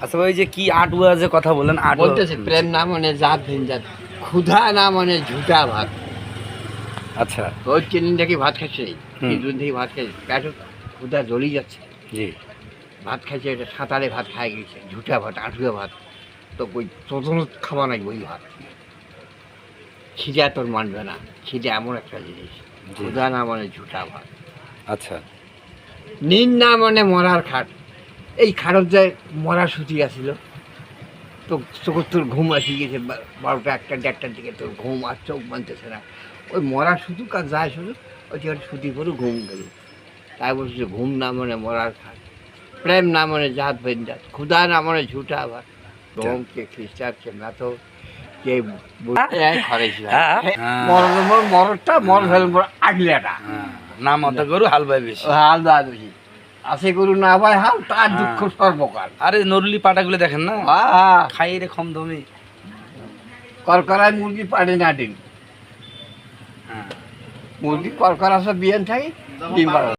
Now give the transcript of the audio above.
আচ্ছা ওই যে কি আটুয়া যে কথা বলেন আটুয়া বলতেছে প্রেম না মানে জাত ভিন জাত ক্ষুধা না মানে ঝুটা ভাত। আচ্ছা। রোজ তিন থেকে ভাত খাচ্ছে। তিন থেকে ভাত খাচ্ছে পেট ক্ষুধা জ্বলি যাচ্ছে। জি। ভাত খাইছে এটা সাঁতারে ভাত খাই গেছে ঝুটা ভাত আঠুয়া ভাত। তো ওই প্রথম খাওয়া নাই ওই ভাত। খিদা তোর মানবে না খিদা এমন একটা জিনিস ক্ষুধা না মানে ঝুটা ভাত। আচ্ছা। নিন না মানে মরার খাট। এই খাটত যে মরা সুতি আছিল। তো চোখের তোর ঘুম আসি গেছে বারোটা একটা দেড়টার দিকে তোর ঘুম আর চোখ মানতেছে না। ওই মরা শুধু কাজ যায় শুধু ওই যে একটা সুতি করে ঘুম গেল। তাই বলছে ঘুম না মানে মরার খাট প্রেম না মানে জাত বেন জাত। ক্ষুধা না মানে ঝুটা আবার রোম কে খ্রিস্টান কে না তো কে মরণটা মর ফেল আগলাটা। নাম অত গরু হাল বেশি। হাল বেশি। আসে গরু না ভাই হাল তার দুঃখ সর্বকাল। আরে নরুলি পাটাগুলো দেখেন না? হ্যাঁ খাই রে কম দমে করকরায় মুরগি পাড়ে না ডিম। হ্যাঁ। মুরগি করকরা সব বিয়ান থাকে ডিম